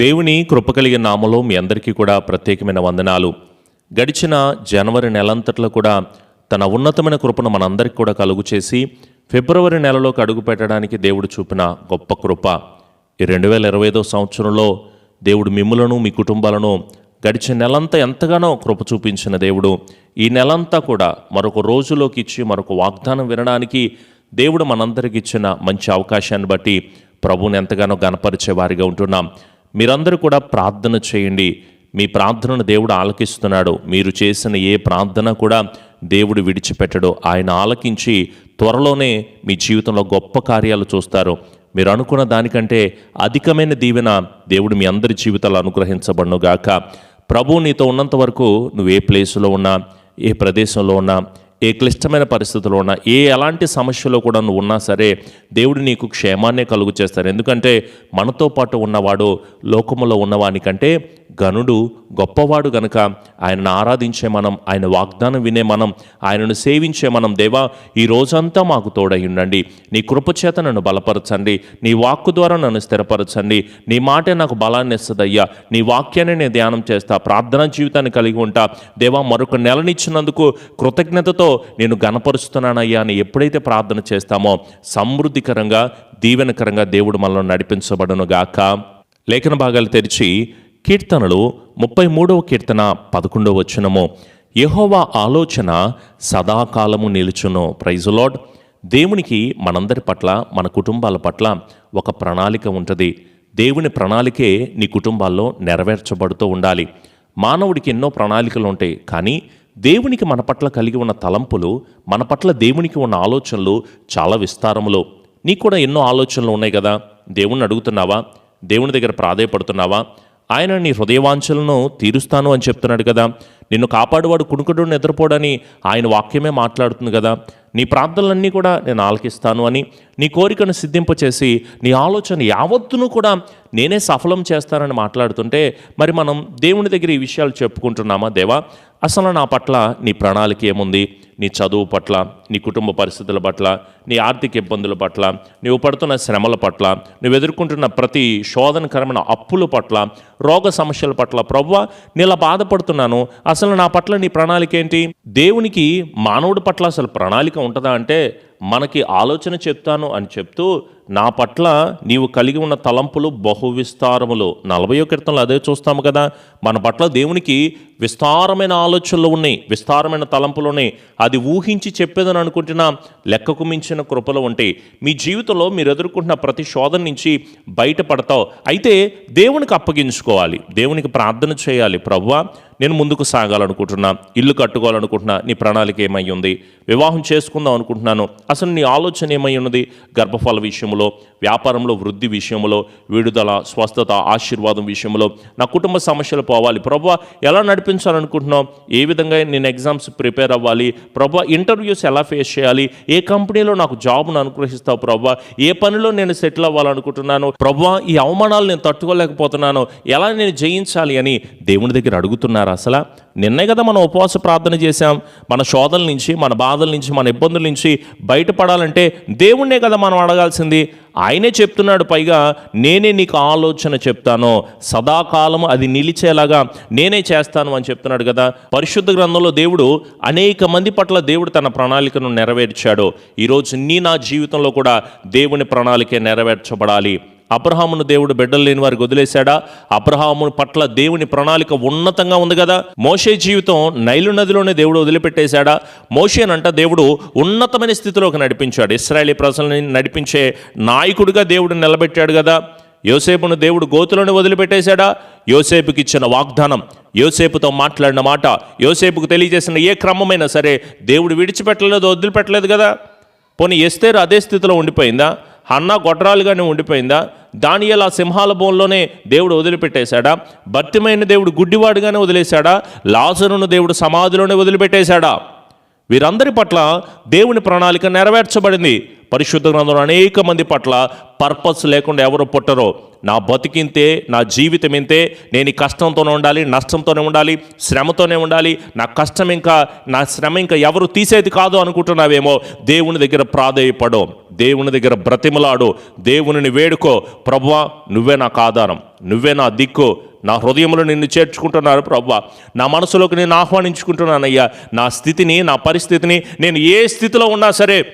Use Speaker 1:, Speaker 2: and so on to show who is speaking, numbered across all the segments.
Speaker 1: దేవుని కృప కలిగిన నామలో మీ అందరికీ కూడా ప్రత్యేకమైన వందనాలు. గడిచిన జనవరి నెలంతట్లో కూడా తన ఉన్నతమైన కృపను మనందరికీ కూడా కలుగు చేసి ఫిబ్రవరి నెలలోకి అడుగు పెట్టడానికి దేవుడు చూపిన గొప్ప కృప. ఈ రెండు వేల ఇరవై ఐదో సంవత్సరంలో దేవుడు మిమ్ములను మీ కుటుంబాలను గడిచిన నెలంతా ఎంతగానో కృప చూపించిన దేవుడు. ఈ నెలంతా కూడా మరొక రోజులోకి ఇచ్చి మరొక వాగ్దానం వినడానికి దేవుడు మనందరికి ఇచ్చిన మంచి అవకాశాన్ని బట్టి ప్రభువుని ఎంతగానో గనపరిచే వారిగా ఉంటున్నాం. మీరందరూ కూడా ప్రార్థన చేయండి. మీ ప్రార్థనను దేవుడు ఆలకిస్తున్నాడు. మీరు చేసిన ఏ ప్రార్థన కూడా దేవుడు విడిచిపెట్టడు. ఆయన ఆలకించి త్వరలోనే మీ జీవితంలో గొప్ప కార్యాలు చూస్తారు. మీరు అనుకున్న దానికంటే అధికమైన దీవెన దేవుడు మీ అందరి జీవితాలు అనుగ్రహించబడునుగాక. గాక నీతో ఉన్నంత వరకు నువ్వు ఏ ప్లేసులో ఉన్నా ఏ ప్రదేశంలో ఉన్నా ఏ క్లిష్టమైన పరిస్థితుల్లో ఉన్నా ఏ ఎలాంటి సమస్యలో కూడా నువ్వు ఉన్నా సరే దేవుడు నీకు క్షేమాన్నే కలుగు చేస్తారు. ఎందుకంటే మనతో పాటు ఉన్నవాడు లోకములో ఉన్నవానికంటే గనుడు గొప్పవాడు గనుక ఆయనను ఆరాధించే మనం ఆయన వాగ్దానం వినే మనం ఆయనను సేవించే మనం దేవా ఈ రోజంతా మాకు తోడై ఉండండి. నీ కృపచేత నన్ను బలపరచండి. నీ వాక్కు ద్వారా నన్ను స్థిరపరచండి. నీ మాటే నాకు బలాన్ని ఇస్తుందయ్యా. నీ వాక్యాన్ని నేను ధ్యానం చేస్తా ప్రార్థనా జీవితాన్ని కలిగి ఉంటా. దేవా మరొక నెలనిచ్చినందుకు కృతజ్ఞతతో నేను గనపరుస్తున్నానయ్యా అని ఎప్పుడైతే ప్రార్థన చేస్తామో సమృద్ధికరంగా దీవెనకరంగా దేవుడు మనల్ని నడిపించబడను గాక లేఖన భాగాలు తెరిచి కీర్తనలు ముప్పై మూడవ కీర్తన పదకొండవ వచనము. యహోవా ఆలోచన సదాకాలము నిలుచును. ప్రైజులాడ్ దేవునికి మనందరి పట్ల మన కుటుంబాల పట్ల ఒక ప్రణాళిక ఉంటుంది. దేవుని ప్రణాళికే నీ కుటుంబాల్లో నెరవేర్చబడుతూ ఉండాలి. మానవుడికి ఎన్నో ప్రణాళికలు ఉంటాయి. కానీ దేవునికి మన పట్ల కలిగి ఉన్న తలంపులు మన పట్ల దేవునికి ఉన్న ఆలోచనలు చాలా విస్తారములో. నీకు కూడా ఎన్నో ఆలోచనలు ఉన్నాయి కదా? దేవుణ్ణి అడుగుతున్నావా? దేవుని దగ్గర ప్రాధేయపడుతున్నావా? ఆయన నీ హృదయవాంఛలను తీరుస్తాను అని చెప్తున్నాడు కదా. నిన్ను కాపాడువాడు కుణుకుడు నిద్రపోడని ఆయన వాక్యమే మాట్లాడుతుంది కదా. నీ ప్రార్థనలన్నీ కూడా నేను ఆలకిస్తాను అని నీ కోరికను సిద్ధింపచేసి నీ ఆలోచన యావత్తును కూడా నేనే సఫలం చేస్తానని మాట్లాడుతుంటే మరి మనం దేవుని దగ్గర ఈ విషయాలు చెప్పుకుంటున్నామా దేవా? అసలు నా పట్ల నీ ప్రణాళిక ఏముంది? నీ చదువు పట్ల నీ కుటుంబ పరిస్థితుల పట్ల నీ ఆర్థిక ఇబ్బందుల పట్ల నువ్వు పడుతున్న శ్రమల పట్ల నువ్వు ఎదుర్కొంటున్న ప్రతి శోధనకరమైన అప్పుల పట్ల రోగ సమస్యల పట్ల ప్రవ్వ నీలా బాధపడుతున్నాను. అసలు నా పట్ల నీ ప్రణాళిక ఏంటి? దేవునికి మానవుడి పట్ల అసలు ప్రణాళిక ఉంటుందా అంటే మనకి ఆలోచన చెప్తాను అని చెప్తూ నా పట్ల నీవు కలిగి ఉన్న తలంపులు బహు విస్తారములు. నలభై కీర్తనలు అదే చూస్తాము కదా. మన పట్ల దేవునికి విస్తారమైన ఆలోచనలు ఉన్నాయి విస్తారమైన తలంపులు ఉన్నాయి. అది ఊహించి చెప్పేదని అనుకుంటున్నా లెక్కకు మించిన కృపలు ఉంటాయి. మీ జీవితంలో మీరు ఎదుర్కొంటున్న ప్రతి శోధన నుంచి బయటపడతావు. అయితే దేవునికి అప్పగించుకోవాలి. దేవునికి ప్రార్థన చేయాలి. ప్రవ్వా నేను ముందుకు సాగాలనుకుంటున్నా. ఇల్లు కట్టుకోవాలనుకుంటున్నా. నీ ప్రణాళిక ఏమై ఉంది? వివాహం చేసుకుందాం అనుకుంటున్నాను. అసలు నీ ఆలోచన ఏమై ఉన్నది? గర్భఫల విషయంలో వ్యాపారంలో వృద్ధి విషయంలో విడుదల స్వస్థత ఆశీర్వాదం విషయంలో నా కుటుంబ సమస్యలు పోవాలి. ప్రభా ఎలా నడిపించాలనుకుంటున్నావు? ఏ విధంగా నేను ఎగ్జామ్స్ ప్రిపేర్ అవ్వాలి? ప్రభా ఇంటర్వ్యూస్ ఎలా ఫేస్ చేయాలి? ఏ కంపెనీలో నాకు జాబ్ను అనుగ్రహిస్తావు ప్రభా? ఏ పనిలో నేను సెటిల్ అవ్వాలనుకుంటున్నాను? ప్రభా ఈ అవమానాలు నేను తట్టుకోలేకపోతున్నాను. ఎలా నేను జయించాలి అని దేవుని దగ్గర అడుగుతున్నారు అసలు? నిన్నే కదా మనం ఉపవాస ప్రార్థన చేశాం. మన శోధల నుంచి మన బాధల నుంచి మన ఇబ్బందుల నుంచి బయటపడాలంటే దేవుణ్ణే కదా మనం అడగాల్సింది. ఆయనే చెప్తున్నాడు పైగా నేనే నీకు ఆలోచన చెప్తాను. సదాకాలం అది నిలిచేలాగా నేనే చేస్తాను అని చెప్తున్నాడు కదా. పరిశుద్ధ గ్రంథంలో దేవుడు అనేక మంది పట్ల దేవుడు తన ప్రణాళికను నెరవేర్చాడు. ఈరోజు నీ నా జీవితంలో కూడా దేవుని ప్రణాళికే నెరవేర్చబడాలి. అబ్రహామును దేవుడు బిడ్డలు లేని వారికి వదిలేశాడా? అబ్రహాము పట్ల దేవుని ప్రణాళిక ఉన్నతంగా ఉంది కదా? మోషే జీవితం నైలు నదిలోనే దేవుడు వదిలిపెట్టేశాడా? మోషేనంట దేవుడు ఉన్నతమైన స్థితిలోకి నడిపించాడు. ఇస్రాయేలీ ప్రజల్ని నడిపించే నాయకుడిగా దేవుడు నిలబెట్టాడు కదా? యోసేపును దేవుడు గోతులోనే వదిలిపెట్టేశాడా? యోసేపుకి ఇచ్చిన వాగ్దానం యోసేపుతో మాట్లాడిన మాట యోసేపుకు తెలియజేసిన ఏ క్రమమైనా సరే దేవుడు విడిచిపెట్టలేదు వదిలిపెట్టలేదు కదా? పోనీ ఎస్తేరు అదే స్థితిలో ఉండిపోయిందా? హన్నా గొడ్రాలుగానే ఉండిపోయిందా? దానియల్ ఆ సింహాల బోన్లోనే దేవుడు వదిలిపెట్టేశాడా? భర్తిమైన దేవుడు గుడ్డివాడుగానే వదిలేశాడా? లాజరును దేవుడు సమాధిలోనే వదిలిపెట్టేశాడా? వీరందరి పట్ల దేవుని ప్రణాళిక నెరవేర్చబడింది. పరిశుద్ధ గ్రంథంలో అనేక మంది పట్ల పర్పస్ లేకుండా ఎవరు పుట్టరో. నా బతికింతే నా జీవితం ఇంతే నేను కష్టంతోనే ఉండాలి నష్టంతోనే ఉండాలి శ్రమతోనే ఉండాలి నా కష్టం ఇంకా నా శ్రమ ఇంకా ఎవరు తీసేది కాదు అనుకుంటున్నావేమో దేవుని దగ్గర ప్రాధేయపడు. దేవుని దగ్గర బ్రతిమలాడు. దేవునిని వేడుకో. ప్రభా నువ్వే నాకు ఆధారం నువ్వే నా దిక్కు. నా హృదయంలో నిన్ను చేర్చుకుంటున్నారు ప్రభా. నా మనసులోకి నేను ఆహ్వానించుకుంటున్నానయ్యా. నా స్థితిని నా పరిస్థితిని నేను ఏ స్థితిలో ఉన్నా సరే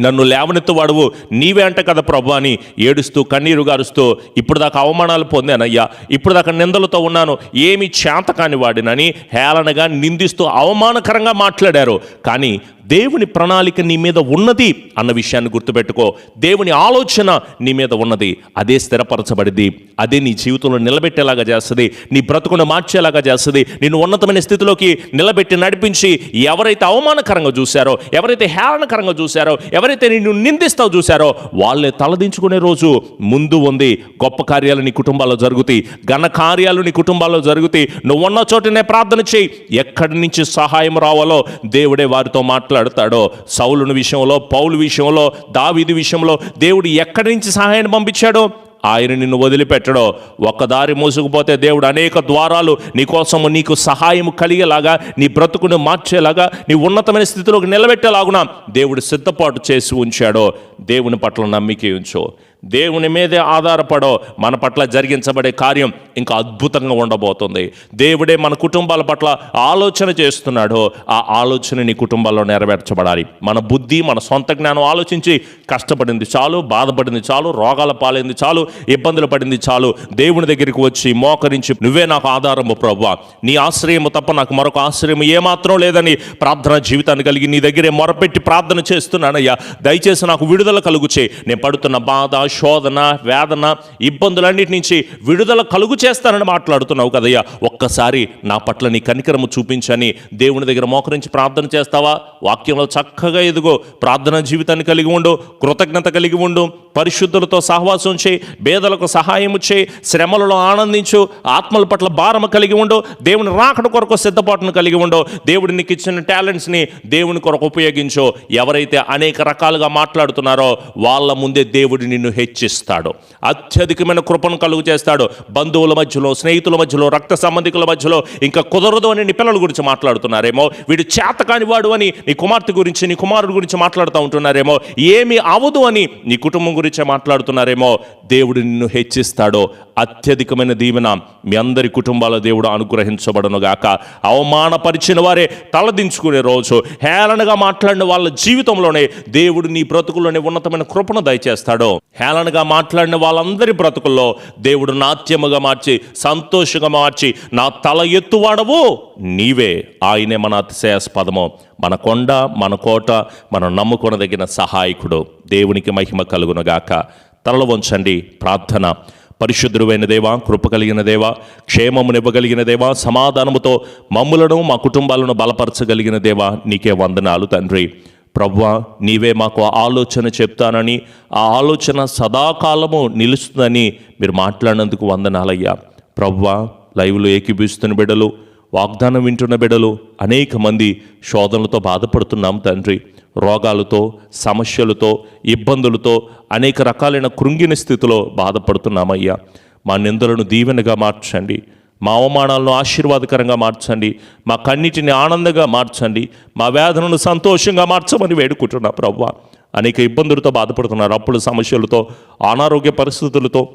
Speaker 1: నన్ను లేవనెత్తువాడువు. నీవే అంట కదా ప్రభు అని ఏడుస్తూ కన్నీరు గారుస్తూ ఇప్పుడు దాకా అవమానాలు పొందానయ్యా. ఇప్పుడు దాకా నిందలతో ఉన్నాను. ఏమి చేతకాని వాడినని హేళనగా నిందిస్తూ అవమానకరంగా మాట్లాడారు. కానీ దేవుని ప్రణాళిక నీ మీద ఉన్నది అన్న విషయాన్ని గుర్తుపెట్టుకో. దేవుని ఆలోచన నీ మీద ఉన్నది అదే స్థిరపరచబడింది అదే నీ జీవితంలో నిలబెట్టేలాగా చేస్తుంది నీ బ్రతుకును మార్చేలాగా చేస్తుంది నిన్ను ఉన్నతమైన స్థితిలోకి నిలబెట్టి నడిపించి ఎవరైతే అవమానకరంగా చూశారో ఎవరైతే హేళనకరంగా చూశారో ఎవరైతే నిన్ను నిందిస్తావు చూశారో వాళ్ళే తలదించుకునే రోజు ముందు ఉంది. గొప్ప కార్యాలు నీ కుటుంబాల్లో జరుగుతాయి. ఘన కార్యాలు నీ కుటుంబాల్లో జరుగుతాయి. నువ్వు ఉన్న చోటనే ప్రార్థన చేయి. ఎక్కడి నుంచి సహాయం రావాలో దేవుడే వారితో మాట్లాడు మాట్లాడతాడో? సౌలుని విషయంలో పౌలు విషయంలో దావీదు విషయంలో దేవుడు ఎక్కడి నుంచి సహాయాన్ని పంపించాడో? ఆయన నిన్ను వదిలిపెట్టడో. ఒక్కదారి మోసుకుపోతే దేవుడు అనేక ద్వారాలు నీకోసము నీకు సహాయం కలిగేలాగా నీ బ్రతుకును మార్చేలాగా నీ ఉన్నతమైన స్థితిలోకి నిలబెట్టేలాగున దేవుడు సిద్ధపాటు చేసి ఉంచాడో. దేవుని పట్ల నమ్మిక ఉంచో. దేవుని మీదే ఆధారపడో మన పట్ల జరిగించబడే కార్యం ఇంకా అద్భుతంగా ఉండబోతుంది. దేవుడే మన కుటుంబాల పట్ల ఆలోచన చేస్తున్నాడో. ఆ ఆలోచన నీ కుటుంబాల్లో నెరవేర్చబడాలి. మన బుద్ధి మన సొంత జ్ఞానం ఆలోచించి కష్టపడింది చాలు బాధపడింది చాలు రోగాల పాలైంది చాలు ఇబ్బందులు పడింది చాలు. దేవుని దగ్గరికి వచ్చి మోకరించి నువ్వే నాకు ఆధారము ప్రభు నీ ఆశ్రయము తప్ప నాకు మరొక ఆశ్రయం ఏమాత్రం లేదని ప్రార్థన జీవితాన్ని కలిగి నీ దగ్గరే మొరపెట్టి ప్రార్థన చేస్తున్నానయ్యా. దయచేసి నాకు విడుదల కలుగుచే నేను పడుతున్న బాధ శోధన వేదన ఇబ్బందులన్నిటి నుంచి విడుదల కలుగు చేస్తానని మాట్లాడుతున్నావు కదయ్యా. ఒక్కసారి నా పట్ల నీ కనికరము చూపించని దేవుని దగ్గర మోకరించి ప్రార్థన చేస్తావా? వాక్యంలో చక్కగా ఎదుగో. ప్రార్థన జీవితాన్ని కలిగి ఉండు కృతజ్ఞత కలిగి ఉండు. పరిశుద్ధులతో సహవాసం చేయి పేదలకు సహాయము చేయి శ్రమలలో ఆనందించు ఆత్మల పట్ల భారము కలిగి ఉండు దేవుని రాకడ కొరకు సిద్ధపాటును కలిగి ఉండు. దేవుడి నీకు ఇచ్చిన టాలెంట్స్ని దేవుని కొరకు ఉపయోగించు. ఎవరైతే అనేక రకాలుగా మాట్లాడుతున్నారో వాళ్ళ ముందే దేవుడు నిన్ను హెచ్చిస్తాడు అత్యధికమైన కృపను కలుగు చేస్తాడు బంధువుల మధ్యలో స్నేహితుల మధ్యలో రక్త సంబంధికుల మధ్యలో ఇంకా కుదరదు అని నీ పిల్లల గురించి మాట్లాడుతున్నారేమో. వీడు చేతకాని వాడు అని నీ కుమార్తె గురించి నీ కుమారుడు గురించి మాట్లాడుతూ ఉంటున్నారేమో. ఏమి అవదు అని నీ కుటుంబం గురించే మాట్లాడుతున్నారేమో. దేవుడు నిన్ను హెచ్చిస్తాడో. అత్యధికమైన దీవెన మీ అందరి కుటుంబాల దేవుడు అనుగ్రహించబడను గాక. అవమానపరిచిన వారే తలదించుకునే రోజు హేళనగా మాట్లాడిన వాళ్ళ జీవితంలోనే దేవుడు నీ బ్రతుకుల్లోనే ఉన్నతమైన కృపను దయచేస్తాడో. హేళనగా మాట్లాడిన వాళ్ళందరి బ్రతుకుల్లో దేవుడు నాట్యముగా మార్చి సంతోషంగా మార్చి నా తల ఎత్తువాడవు. నీవే ఆయనే మన అతిశయాస్పదము. మన కొండ మన కోట మనం నమ్ముకొనదగిన సహాయకుడు. దేవునికి మహిమ కలుగునగాక. తలలు వంచండి ప్రార్థన. పరిశుద్ధుడైన దేవా కృప కలిగిన దేవా క్షేమమునివ్వగలిగిన దేవా సమాధానముతో మమ్ములను మా కుటుంబాలను బలపరచగలిగిన దేవా నీకే వందనాలు తండ్రి. ప్రవ్వా నీవే మాకు ఆలోచన చెప్తానని ఆ ఆలోచన సదాకాలము నిలుస్తుందని మీరు మాట్లాడినందుకు వందనాలయ్యా. ప్రవ్వా లైవ్లో ఏకీభిస్తున్న బిడ్డలు వాగ్దానం వింటున్న బిడ్డలు అనేక మంది శోధనలతో బాధపడుతున్నాం తండ్రి. రోగాలతో సమస్యలతో ఇబ్బందులతో అనేక రకాలైన కృంగిన స్థితిలో బాధపడుతున్నామయ్యా. మా నిందలను దీవెనగా మార్చండి. మా అవమానాలను ఆశీర్వాదకరంగా మార్చండి. మా కన్నిటిని ఆనందంగా మార్చండి. మా వేదనను సంతోషంగా మార్చమని వేడుకుంటున్నా ప్రవ్వ. అనేక ఇబ్బందులతో బాధపడుతున్నారు అప్పుల సమస్యలతో అనారోగ్య పరిస్థితులతో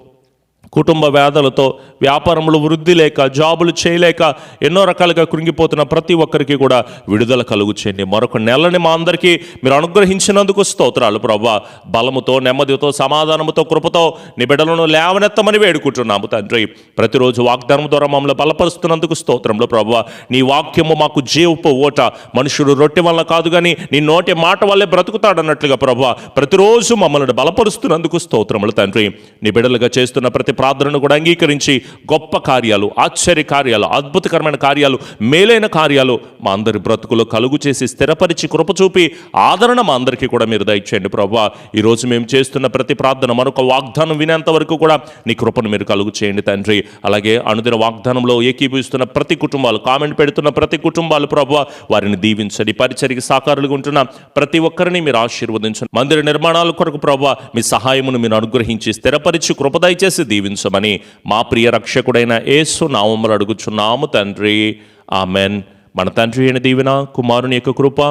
Speaker 1: కుటుంబ వ్యాధులతో వ్యాపారంలో వృద్ధి లేక జాబులు చేయలేక ఎన్నో రకాలుగా కృంగిపోతున్న ప్రతి ఒక్కరికి కూడా విడుదల కలుగు చేయండి. మరొక నెలని మా అందరికీ మీరు అనుగ్రహించినందుకు స్తోత్రాలు ప్రభా. బలముతో నెమ్మదితో సమాధానముతో కృపతో నీ బిడ్డలను లేవనెత్తమని వేడుకుంటున్నాము తండ్రి. ప్రతిరోజు వాగ్దానం ద్వారా మమ్మల్ని బలపరుస్తున్నందుకు స్తోత్రంలో ప్రభా. నీ వాక్యము మాకు జీవపు ఓట మనుషుడు రొట్టె వల్ల కాదు కానీ నీ నోటి మాట వల్లే బ్రతుకుతాడన్నట్లుగా ప్రభు. ప్రతిరోజు మమ్మల్ని బలపరుస్తున్నందుకు స్తోత్రములు తండ్రి. నీ బిడ్డలుగా చేస్తున్న ప్రతి ప్రార్థనను కూడా అంగీకరించి గొప్ప కార్యాలు ఆశ్చర్య కార్యాలు అద్భుతకరమైన కార్యాలు మేలైన కార్యాలు మా అందరి బ్రతుకులో కలుగు చేసి స్థిరపరిచి కృప చూపి ఆదరణ మా అందరికీ కూడా మీరు దయచేయండి ప్రభా. ఈరోజు మేము చేస్తున్న ప్రతి ప్రార్థన మరొక వాగ్దానం వినేంత వరకు కూడా నీ కృపను మీరు కలుగు చేయండి తండ్రి. అలాగే అనుదిన వాగ్దానంలో ఏకీభవిస్తున్న ప్రతి కుటుంబాలు కామెంట్ పెడుతున్న ప్రతి కుటుంబాలు ప్రభా వారిని దీవించండి పరిచరికి సాకారులుగా ఉంటున్న ప్రతి ఒక్కరిని మీరు ఆశీర్వదించండి. మందిర నిర్మాణాల కొరకు ప్రభా మీ సహాయమును మీరు అనుగ్రహించి స్థిరపరిచి కృప దయచేసి దీవించమని మా ప్రియ రక్షకుడైన యేసు నామములు అడుగుచున్నాము తండ్రి. ఆమెన్. మన తండ్రి అయిన దీవెన కుమారుని యొక్క కృప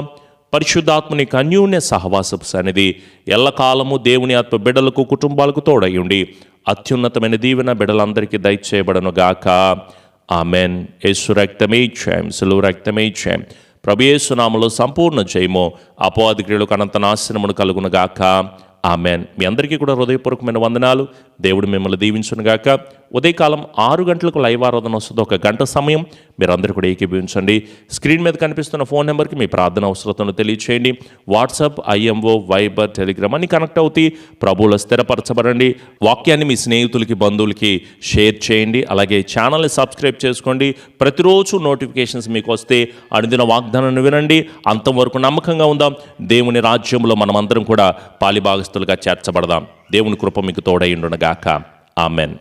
Speaker 1: పరిశుద్ధాత్మని అన్యూన్య సహవాసపు సన్నిధి ఎల్లకాలము దేవుని ఆత్మ బిడ్డలకు కుటుంబాలకు తోడయుండి అత్యున్నతమైన దీవెన బిడ్డలందరికీ దయచేయబడను గాక ఆమెన్. యేసు రక్తమే క్షయం సులువు రక్తమే క్షయం ప్రభు సంపూర్ణ జయము అపవాది అనంత నాశనమును కలుగునగాక. గాక ఆమెన్. మీ అందరికీ కూడా హృదయపూర్వకమైన వందనాలు. దేవుడు మిమ్మల్ని దీవించునుగాక. ఉదయకాలం ఆరు గంటలకు లైవ్ ఆరాధన వస్తుంది. ఒక గంట సమయం మీరందరూ కూడా ఏకీభవించండి. స్క్రీన్ మీద కనిపిస్తున్న ఫోన్ నెంబర్కి మీ ప్రార్థన అవసరతను తెలియచేయండి. వాట్సాప్ ఐఎంఓ వైబర్ టెలిగ్రామ్ అన్ని కనెక్ట్ అవుతాయి ప్రభువుల స్థిరపరచబడండి. వాక్యాన్ని మీ స్నేహితులకి బంధువులకి షేర్ చేయండి. అలాగే ఛానల్ని సబ్స్క్రైబ్ చేసుకోండి. ప్రతిరోజు నోటిఫికేషన్స్ మీకు వస్తే అనుదిన వాగ్దానాన్ని వినండి. అంతవరకు నమ్మకంగా ఉందాం. దేవుని రాజ్యంలో మనమందరం కూడా పాలిభాగస్తులుగా చేర్చబడదాం. దేవుని కృప మీకు తోడైండునగాక ఆమెన్.